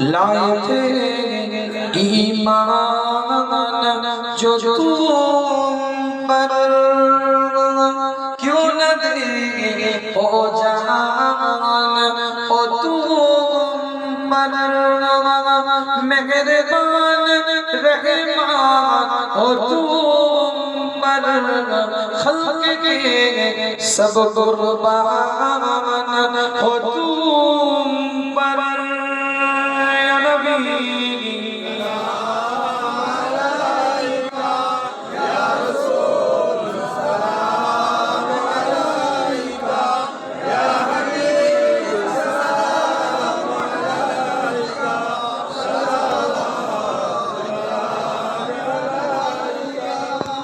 لائے تھے ایمان جو تم پر کیوں نہ دے او جان او تم پر مہربان رحمان او تم پر خلق کے سب قربان او تم